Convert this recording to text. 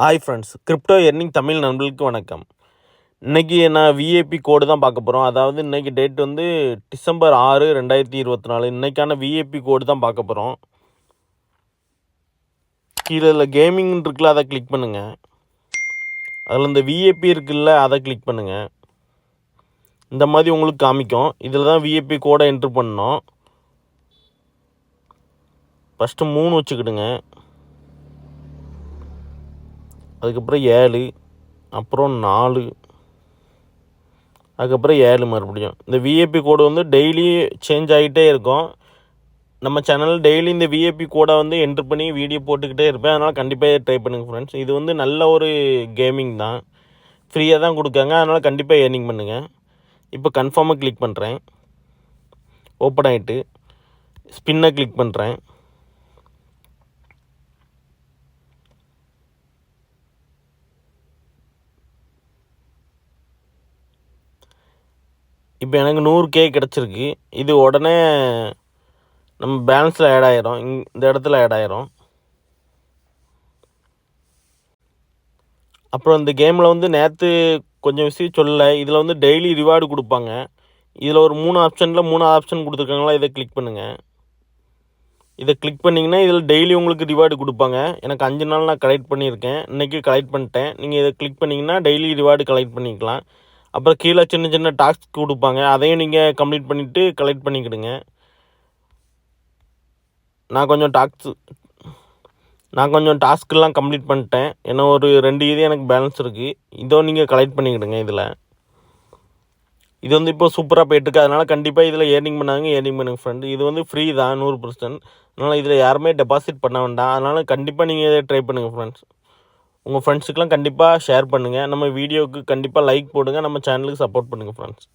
Hi friends crypto earning Tamil நண்பர்களுக்கு வணக்கம். இன்றைக்கி நான் விஏபி கோடு தான் பார்க்க போகிறோம் அதாவது இன்றைக்கி டேட் வந்து டிசம்பர் ஆறு ரெண்டாயிரத்தி இருபத்தி நாலு. இன்றைக்கான விஏபி கோடு தான் பார்க்க போகிறோம் கீழே இதில் கேமிங் இருக்குல்ல அதை கிளிக் பண்ணுங்கள் அதில் இந்த விஏபி இருக்குல்ல அதை கிளிக் பண்ணுங்கள் இந்த மாதிரி உங்களுக்கு காமிக்கும். இதில் தான் விஏபி கோடை என்ட்ரு பண்ணோம் ஃபஸ்ட்டு மூணு வச்சுக்கிடுங்க. அதுக்கப்புறம் ஏழு அப்புறம் நாலு அதுக்கப்புறம் ஏழு மறுபடியும். இந்த விஏபி கோடு வந்து டெய்லி சேஞ்ச் ஆகிட்டே இருக்கும். நம்ம சேனல் டெய்லி இந்த விஏபி கோடை வந்து என்ட்ரு பண்ணி வீடியோ போட்டுக்கிட்டே இருப்பேன். அதனால் கண்டிப்பாக ட்ரை பண்ணுங்கள் ஃப்ரெண்ட்ஸ் இது வந்து நல்ல ஒரு கேமிங் தான். ஃப்ரீயாக தான் கொடுக்காங்க. அதனால் கண்டிப்பாக ஏர்னிங் பண்ணுங்கள் இப்போ கன்ஃபார்மாக கிளிக் பண்ணுறேன் ஓப்பன் ஆகிட்டு ஸ்பின்னை கிளிக் பண்ணுறேன் இப்போ எனக்கு நூறு கே கிடச்சிருக்கு. இது உடனே நம்ம பேலன்ஸில் ஆட் ஆயிரும். இங் இந்த இடத்துல ஆட் ஆயிரும். அப்புறம் இந்த கேமில் வந்து நேற்று கொஞ்சம் விஷயம் சொல்லல. இதில் வந்து டெய்லி ரிவார்டு கொடுப்பாங்க. இதில் ஒரு மூணு ஆப்ஷனில் மூணு ஆப்ஷன் கொடுத்துருக்காங்களா? இதை கிளிக் பண்ணுங்கள் இதை கிளிக் பண்ணிங்கன்னா இதில் டெய்லி உங்களுக்கு ரிவார்டு கொடுப்பாங்க. எனக்கு அஞ்சு நாள் நான் கலெக்ட் பண்ணியிருக்கேன். இன்றைக்கி கலெக்ட் பண்ணிட்டேன். நீங்கள் இதை கிளிக் பண்ணிங்கன்னா டெய்லி ரிவார்டு கலெக்ட் பண்ணிக்கலாம். அப்புறம் கீழே சின்ன சின்ன டாஸ்க் கொடுப்பாங்க. அதையும் நீங்கள் கம்ப்ளீட் பண்ணிவிட்டு கலெக்ட் பண்ணிக்கிடுங்க. நான் கொஞ்சம் டாக்ஸ் நான் கொஞ்சம் டாஸ்க்கெல்லாம் கம்ப்ளீட் பண்ணிட்டேன். ஏன்னா ஒரு ரெண்டு இது எனக்கு பேலன்ஸ் இருக்குது இதோ நீங்கள் கலெக்ட் பண்ணிக்கிடுங்க இதில். இது வந்து இப்போ சூப்பராக போயிட்டுருக்கு அதனால் கண்டிப்பாக இதில் ஏர்னிங் பண்ணாங்க ஏர்னிங் பண்ணுங்க ஃப்ரெண்டு இது வந்து ஃப்ரீ தான் நூறு பர்சன்ட் அதனால் இதில் யாருமே டெபாசிட் பண்ண வேண்டாம். அதனால் கண்டிப்பாக நீங்கள் இதை ட்ரை பண்ணுங்கள் ஃப்ரெண்ட்ஸ் உங்கள் ஃப்ரெண்ட்ஸுக்கெலாம் கண்டிப்பாக ஷேர் பண்ணுங்கள் நம்ம வீடியோவுக்கு கண்டிப்பாக லைக் போடுங்க. நம்ம சேனலுக்கு சப்போர்ட் பண்ணுங்கள் ஃப்ரெண்ட்ஸ்